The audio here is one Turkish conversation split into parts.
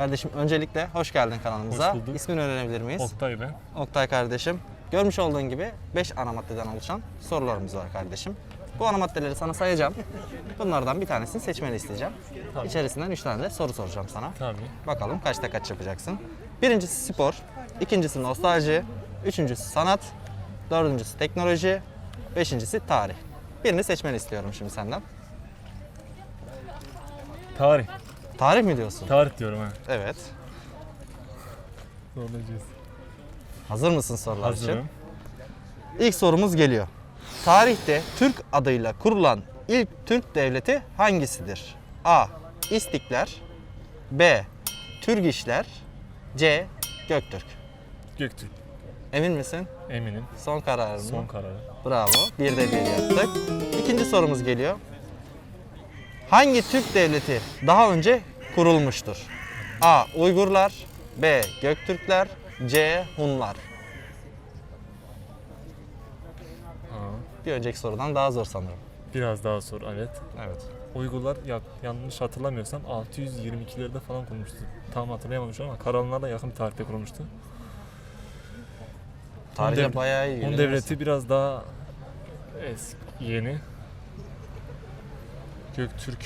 Kardeşim öncelikle hoş geldin kanalımıza. Hoş bulduk. İsmini öğrenebilir miyiz? Oktay ben. Oktay kardeşim. Görmüş olduğun gibi 5 ana maddeden oluşan sorularımız var kardeşim. Bu ana maddeleri sana sayacağım. Bunlardan bir tanesini seçmeni isteyeceğim. Tabii. İçerisinden 3 tane de soru soracağım sana. Tabii. Bakalım kaçta kaç yapacaksın. Birincisi spor, ikincisi nostalji, üçüncüsü sanat, dördüncüsü teknoloji, beşincisi tarih. Birini seçmeni istiyorum şimdi senden. Tarih. Tarih mi diyorsun? Tarih diyorum ha. Evet. Zorlayacağız. Hazır mısın sorular için? Hazırım. İlk sorumuz geliyor. Tarihte Türk adıyla kurulan ilk Türk devleti hangisidir? A. İstiklal B. Türgişler C. Göktürk Göktürk. Emin misin? Eminim. Son kararın mı? Son kararı. Bravo. Bir de bir yaptık. İkinci sorumuz geliyor. Hangi Türk devleti daha önce kurulmuştur? A. Uygurlar B. Göktürkler C. Hunlar Bir önceki sorudan daha zor sanırım. biraz daha sor evet. Evet. Uygurlar ya, yanlış hatırlamıyorsam 622'lerde falan kurulmuştu. Tam hatırlayamamışım ama Karahanlılarla yakın bir tarihte kurulmuştu. Tarihle dev- bayağı iyi. Hun devleti biraz daha eski, yeni. Göktürk.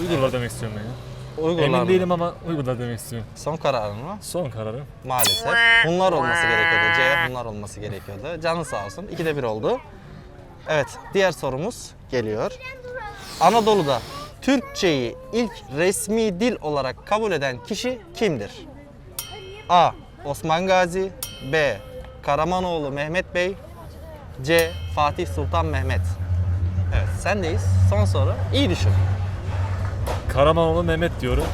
Uygurlar demek istiyorum ben ya. Uygurlar Emin mı? değilim ama Uygurlar demek istiyorum. Son kararın mı? Son kararım. Maalesef. Hunlar olması gerekiyordu. C. Hunlar olması gerekiyordu. Canın sağ olsun. İkide bir oldu. Evet. Diğer sorumuz geliyor. Anadolu'da Türkçeyi ilk resmi dil olarak kabul eden kişi kimdir? A. Osman Gazi B. Karamanoğlu Mehmet Bey C. Fatih Sultan Mehmet Evet sendeyiz. Son soru. İyi düşün. Karamanoğlu Mehmet diyorum.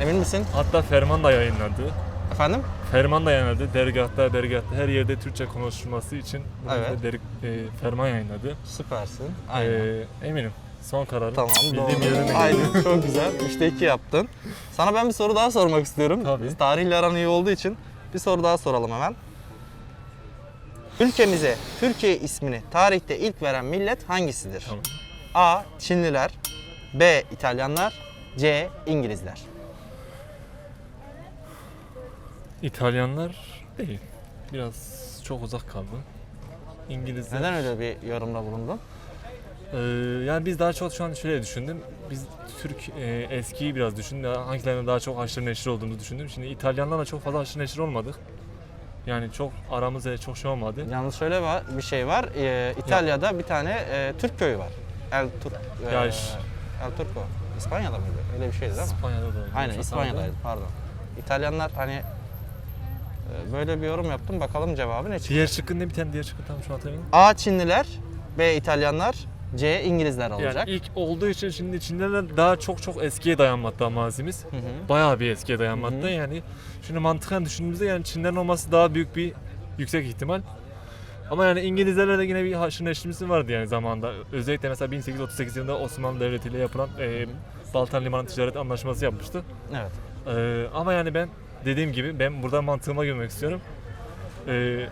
Emin misin? Hatta ferman da yayınladı. Efendim? Ferman da yayınladı. Dergahta, dergahta her yerde Türkçe konuşulması için Evet. der- e, ferman yayınladı. Süpersin. Aynen. E, eminim. Son kararım. Tamam Bildiğim doğru. yerine Aynen çok güzel. Üçte iki yaptın. Sana ben bir soru daha sormak istiyorum. Tabii. Tarihle aran iyi olduğu için bir soru daha soralım hemen. Ülkemize Türkiye ismini tarihte ilk veren millet hangisidir? Tamam. A. Çinliler B. İtalyanlar C. İngilizler İtalyanlar değil. Biraz çok uzak kaldı. İngilizler. Neden öyle bir yorumda bulundun? Ee, yani biz daha çok şu an şöyle düşündüm. Biz Türk e, eskiyi biraz düşündüm. Hangilerine daha çok haşır neşir olduğumuzu düşündüm. Şimdi İtalyanlarla çok fazla haşır neşir olmadık. Yani çok aramızda çok şey olmadı. Yalnız şöyle var, bir şey var. Ee, İtalya'da bir tane e, Türk köyü var. El Tur e, Ya El Turco. İspanya'da mıydı? Öyle bir şeydi değil mi? İspanya'da da. Aynen İspanya'daydı pardon. İtalyanlar hani e, böyle bir yorum yaptım bakalım cevabı ne çıktı? Diğer şıkkın ne bir tane diğer şıkkı tam şu an hatırlamıyorum. A Çinliler, B İtalyanlar, C İngilizler olacak. Yani ilk olduğu için şimdi Çinliler daha çok çok eskiye dayanmakta mazimiz. Hı hı. Bayağı bir eskiye dayanmakta. Hı hı. Yani şimdi mantıken düşündüğümüzde yani Çinlerin olması daha büyük bir yüksek ihtimal. Ama yani İngilizlerle de yine bir haşır vardı yani zamanında. Özellikle mesela 1838 yılında Osmanlı Devleti ile yapılan e, Baltan Limanı Ticaret Anlaşması yapmıştı. Evet. E, ama yani ben dediğim gibi ben burada mantığıma girmek istiyorum. E,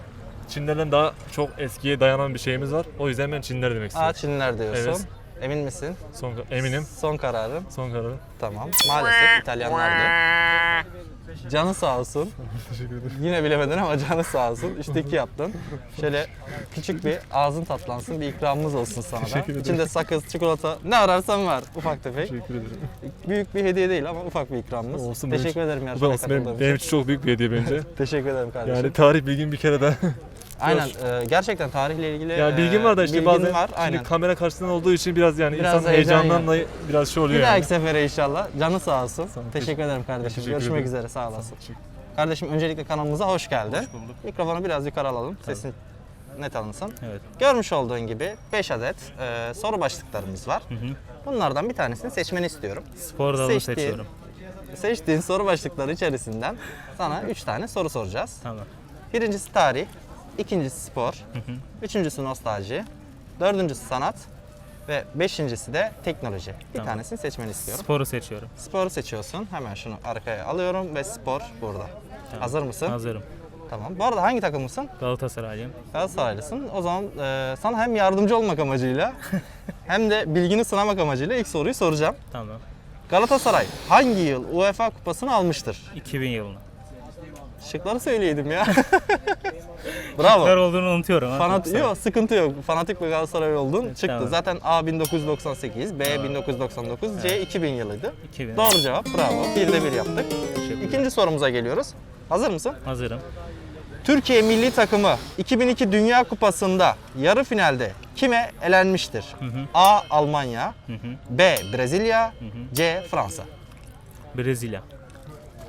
Çinlerden daha çok eskiye dayanan bir şeyimiz var. O yüzden ben Çinler demek istiyorum. Çinliler diyorsun. Evet. Emin misin? Son, eminim. Son kararın. Son kararım. Tamam. Maalesef İtalyanlardı. Canı sağ olsun. Teşekkür ederim. Yine bilemedin ama canı sağ olsun. Üçte iki yaptın. Şöyle küçük bir ağzın tatlansın bir ikramımız olsun sana da. Teşekkür ederim. İçinde sakız, çikolata ne ararsan var ufak tefek. Teşekkür ederim. Büyük bir hediye değil ama ufak bir ikramımız. Olsun, benim Teşekkür ederim Bu da yarışmaya olsun benim, katıldığın benim için. için çok büyük bir hediye bence. Teşekkür ederim kardeşim. yani tarih bilgim bir kere de. Aynen e, gerçekten tarihle ilgili yani bilgim var da işte bilgin bazen var. şimdi Aynen. kamera karşısında olduğu için biraz yani Biraz insan heyecan heyecandan da biraz şey oluyor Bir yani. dahaki sefere inşallah. Canı sağ olsun. Sağ ol. Teşekkür ederim kardeşim. Teşekkür Görüşmek ederim. üzere. Sağ olasın. Kardeşim öncelikle kanalımıza hoş geldin. Hoş bulduk. Mikrofonu biraz yukarı alalım. Sesin net alınsın. Evet. Görmüş olduğun gibi 5 adet e, soru başlıklarımız var. Bunlardan bir tanesini seçmeni istiyorum. Spor dalını Seçtiğin- seçiyorum. Seçtiğin soru başlıkları içerisinden sana 3 tane soru soracağız. Tamam. Birincisi tarih, ikincisi spor, Hı hı. üçüncüsü nostalji, dördüncüsü sanat ve beşincisi de teknoloji. Bir Tamam. tanesini seçmeni istiyorum. Sporu seçiyorum. Sporu seçiyorsun. Hemen şunu arkaya alıyorum ve spor burada. Hazır mısın? Hazırım. Tamam. Bu arada hangi takımlısın? Galatasaraylıyım. Galatasaraylısın. O zaman e, sana hem yardımcı olmak amacıyla hem de bilgini sınamak amacıyla ilk soruyu soracağım. Tamam. Galatasaray hangi yıl UEFA kupasını almıştır? 2000 yılında. Şıkları söyleyeydim ya. Bravo. Kar olduğunu unutuyorum. ha, Fanat çok sağ ol. yok sıkıntı yok. Fanatik bir Galatasaray oldun. Çıktı. Tamam. Zaten A 1998, B 1999, C 2000 yılıydı. 2000. Doğru cevap. Bravo. Bir de bir yaptık. Teşekkürler. İkinci sorumuza geliyoruz. Hazır mısın? Hazırım. Türkiye milli takımı 2002 Dünya Kupası'nda yarı finalde kime elenmiştir? Hı. A. Almanya Hı hı. B. Brezilya. C. Fransa Brezilya.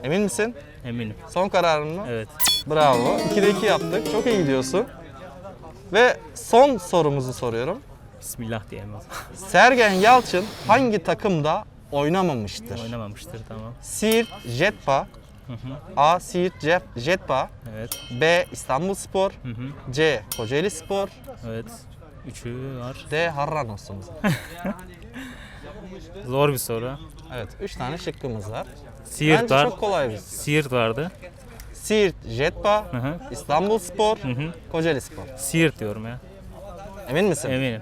Emin misin? Eminim. Son kararın mı? Evet. Bravo. 2'de 2 yaptık. Çok iyi gidiyorsun. Ve son sorumuzu soruyorum. Bismillah diyelim o zaman. Sergen Yalçın hangi takımda oynamamıştır? Oynamamıştır tamam. Siirt Jetpa Hı hı. A. Siirt Jet- Jetpa Evet. B. İstanbulspor Hı hı. C. Kocaeli Spor Evet. Üçü var. D. Harranos'umuz. Zor bir soru. Evet, 3 tane şıkkımız var. Siirt Bence var. çok kolay bir. Siirt vardı. Siirt Jetpa, Hı hı. İstanbulspor, Hı hı. Kocaeli Spor. Siirt diyorum ya. Emin misin? Eminim.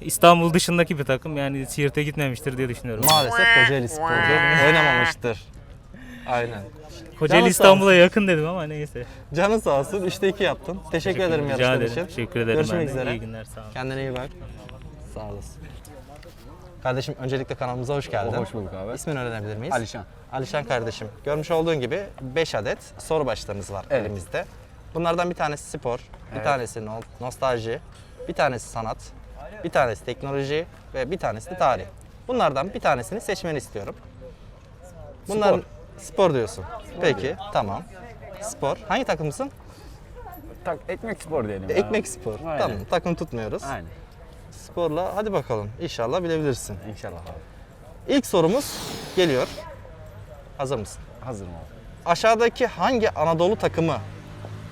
İstanbul dışındaki bir takım yani Siirt'e gitmemiştir diye düşünüyorum. Maalesef Kocaeli Spor oynamamıştır. Aynen. Kocaeli Canı İstanbul'a yakın dedim ama neyse. Canın sağ olsun. 3'te 2 yaptın. Teşekkür ederim Rica yarıştığın ederim. için. Teşekkür ederim Görüşmek ben de. üzere. İyi günler sağ olun. Kendine iyi bak. Sağ olasın. Kardeşim öncelikle kanalımıza hoş geldin. Hoş bulduk abi. İsmini öğrenebilir miyiz? Alişan. Alişan kardeşim. Görmüş olduğun gibi 5 adet soru başlarımız var Evet. elimizde. Bunlardan bir tanesi spor, bir Evet. tanesi no- nostalji, bir tanesi sanat, bir tanesi teknoloji ve bir tanesi de tarih. Bunlardan bir tanesini seçmeni istiyorum. Bunlar spor, diyorsun. Peki, tamam. Spor. Hangi takımsın? Tak, ekmek spor diyelim. Ekmek spor. Aynen. Tamam, takım tutmuyoruz. Aynen. Sporla hadi bakalım. İnşallah bilebilirsin. İnşallah abi. İlk sorumuz geliyor. Hazır mısın? Hazırım abi. Aşağıdaki hangi Anadolu takımı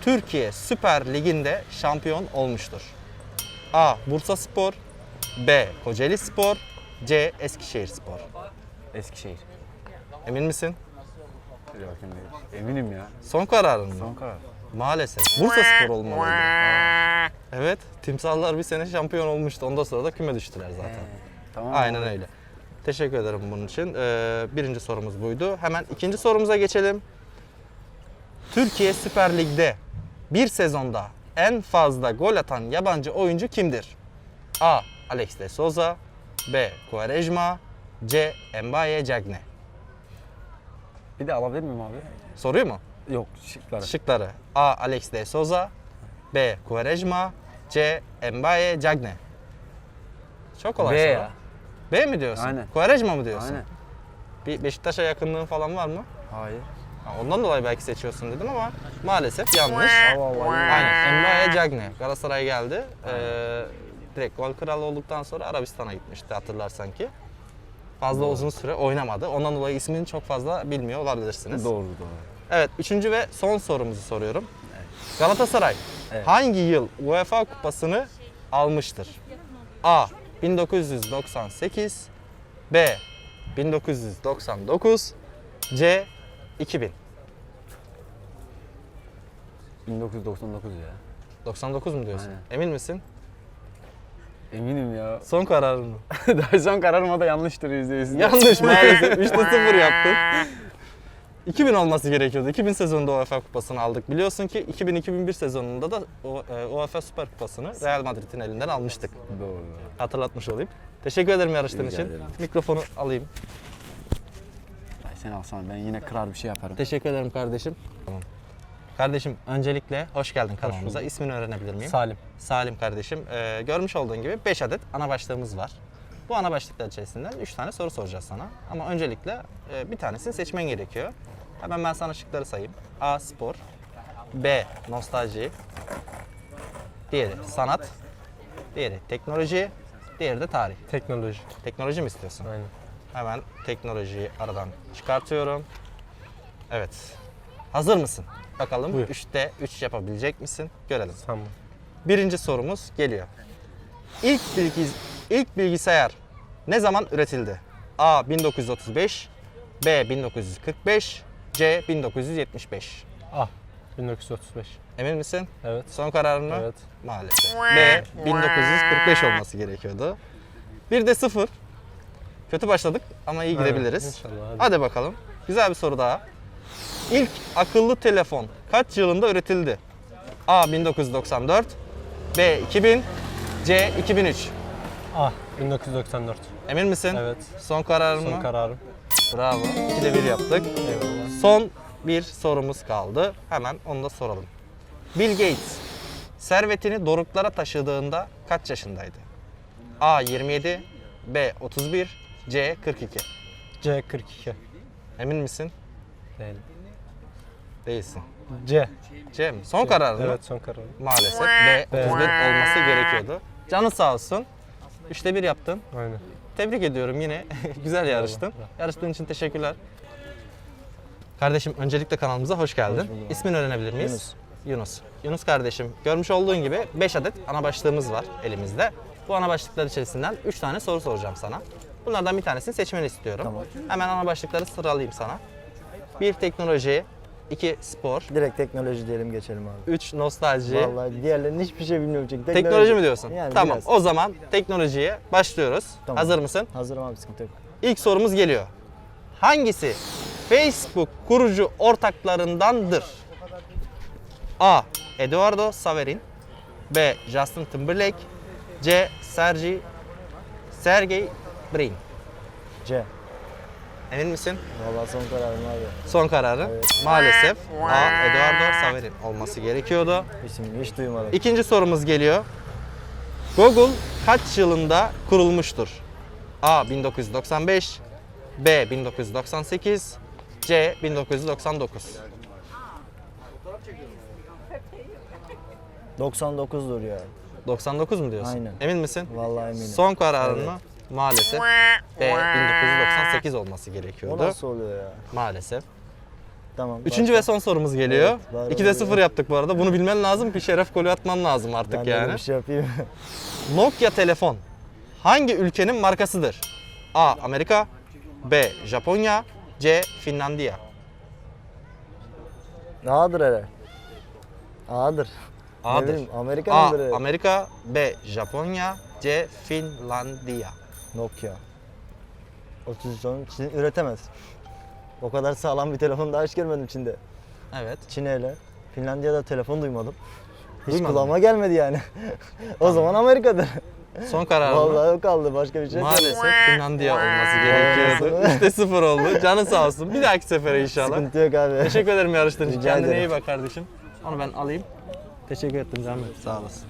Türkiye Süper Ligi'nde şampiyon olmuştur? A. Bursa Spor B. Kocaeli Spor C. Eskişehir Spor Eskişehir. Emin misin? Bakayım bir. Eminim ya. Son kararın mı? Son karar. Maalesef. Bursa Spor olmalıydı. Evet. Timsahlar bir sene şampiyon olmuştu. Ondan sonra da küme düştüler zaten. Tamam. Aynen öyle. Teşekkür ederim bunun için. Ee, birinci sorumuz buydu. Hemen ikinci sorumuza geçelim. Türkiye Süper Lig'de bir sezonda en fazla gol atan yabancı oyuncu kimdir? A. Alex de Souza B. Quaresma C. Mbaye Cagne Bir de alabilir miyim abi? Soruyor mu? Yok şıklar. Şıkları A. Alex de Souza B. Quaresma C. Mbaye Cagne Çok kolay B soru. ya. B mi diyorsun? Aynen. Quaresma mı diyorsun? Aynen. Bir Beşiktaş'a yakınlığın falan var mı? Hayır. Ha, Ondan dolayı belki seçiyorsun dedim ama maalesef yanlış. Allah Allah. Aynen. Mbaye Cagne. Galatasaray geldi. Ee, direkt gol kralı olduktan sonra Arabistan'a gitmişti hatırlarsan ki. Fazla uzun süre oynamadı. Ondan dolayı ismini çok fazla bilmiyor olabilirsiniz. Doğru doğru. Evet, üçüncü ve son sorumuzu soruyorum. Galatasaray Evet. hangi yıl UEFA kupasını almıştır? A. 1998 B. 1999 C. 2000 1999 ya. 99 mu diyorsun? Aynen. Emin misin? Eminim ya. Son kararın mı? Daha son kararıma da yanlıştır %100. Yanlış maalesef. 3'te 0 yaptın. 2000 olması gerekiyordu. 2000 sezonunda UEFA kupasını aldık. Biliyorsun ki 2000-2001 sezonunda da e, UEFA Süper Kupası'nı Real Madrid'in elinden almıştık. Doğru. Hatırlatmış olayım. Teşekkür ederim yarıştığın Rica için. ederim. Mikrofonu alayım. Ay sen alsana ben yine kırar bir şey yaparım. Teşekkür ederim kardeşim. Tamam. Kardeşim öncelikle hoş geldin kanalımıza. İsmini öğrenebilir miyim? Salim. Salim kardeşim. Ee, görmüş olduğun gibi 5 adet ana başlığımız var. Bu ana başlıklar içerisinden 3 tane soru soracağız sana. Ama öncelikle e, bir tanesini seçmen gerekiyor. Hemen ben sana şıkları sayayım. A. Spor. B. Nostalji. Diğeri sanat. Diğeri teknoloji. Diğeri de tarih. Teknoloji. Teknoloji mi istiyorsun? Aynen. Hemen teknolojiyi aradan çıkartıyorum. Evet. Hazır mısın? Bakalım Buyur. 3'te 3 yapabilecek misin? Görelim. Tamam. Birinci sorumuz geliyor. İlk bilgi, ilk bilgisayar ne zaman üretildi? A 1935, B 1945, C 1975. Ah. 1935. Emin misin? Evet. Son kararın mı? Evet. Maalesef. B 1945 olması gerekiyordu. Bir de sıfır. Kötü başladık ama iyi gidebiliriz. inşallah, hadi. Hadi bakalım. Güzel bir soru daha. İlk akıllı telefon kaç yılında üretildi? A 1994, B 2000, C 2003. Ah 1994. Emin misin? Evet. Son kararın Son mı? kararım. Bravo. 2'de 1 yaptık. Eyvallah. Son bir sorumuz kaldı. Hemen onu da soralım. Bill Gates servetini doruklara taşıdığında kaç yaşındaydı? A 27, B 31, C 42. C 42. Emin misin? Değil. Değilsin. C. C mi? Son karar mı? Evet son kararım. Maalesef B 31 olması gerekiyordu. Canı sağ olsun. Üçte bir yaptın. Aynen. Tebrik ediyorum yine. Güzel yarıştın. Yarıştığın için teşekkürler. Kardeşim öncelikle kanalımıza hoş geldin. İsmini öğrenebilir miyiz? Yunus. Yunus. Yunus kardeşim görmüş olduğun gibi 5 adet ana başlığımız var elimizde. Bu ana başlıklar içerisinden 3 tane soru soracağım sana. Bunlardan bir tanesini seçmeni istiyorum. Tamam. Hemen ana başlıkları sıralayayım sana. 1 teknoloji, 2 spor, Direkt teknoloji diyelim geçelim abi. 3 nostalji, Vallahi diğerlerinin hiçbir şey bilmiyorum çünkü. Teknoloji mi diyorsun? Yani tamam. biraz. O zaman teknolojiye başlıyoruz. Tamam. Hazır mısın? Hazırım abi sıkıntı yok. İlk sorumuz geliyor. Hangisi Facebook kurucu ortaklarındandır? A. Eduardo Saverin B. Justin Timberlake C. Sergey Sergey Brin C. Emin misin? Vallahi son kararım abi. Son kararı. Evet. Maalesef A. Eduardo Saverin olması gerekiyordu. İsmini hiç duymadım. İkinci sorumuz geliyor. Google kaç yılında kurulmuştur? A 1995, B 1998, C 1999. 99'dur ya. 99 mu diyorsun? Aynen. Emin misin? Vallahi eminim. Son kararın mı? Maalesef B 1998 olması O gerekiyordu. nasıl oluyor ya? Maalesef. Tamam. Üçüncü ve son sorumuz geliyor. Evet, var 2'de oluyor. 0 yaptık bu arada. Bunu bilmen lazım ki şeref golü atman lazım artık Ben yani. bir şey yapayım. Nokia telefon hangi ülkenin markasıdır? A. Amerika B. Japonya C. Finlandiya A'dır herhalde. A'dır. A'dır. bileyim A. Amerika B. Japonya C. Finlandiya Nokia. 33 onun Çin üretemez. O kadar sağlam bir telefon daha hiç görmedim Çin'de. Evet. Çin hele. Finlandiya'da telefon duymadım. Hiç Duymadın kulağıma gelmedi yani. o zaman Amerika'dır. Son karar mı? Vallahi o kaldı başka bir şey. Maalesef Finlandiya olması gerekiyordu. 3'te 0 oldu. Canı sağ olsun. Bir dahaki sefere inşallah. Sıkıntı yok abi. Teşekkür ederim yarıştığın için. Kendine ederim. iyi bak kardeşim. Onu ben alayım. Teşekkür ettim Zahmet. Sağ olasın.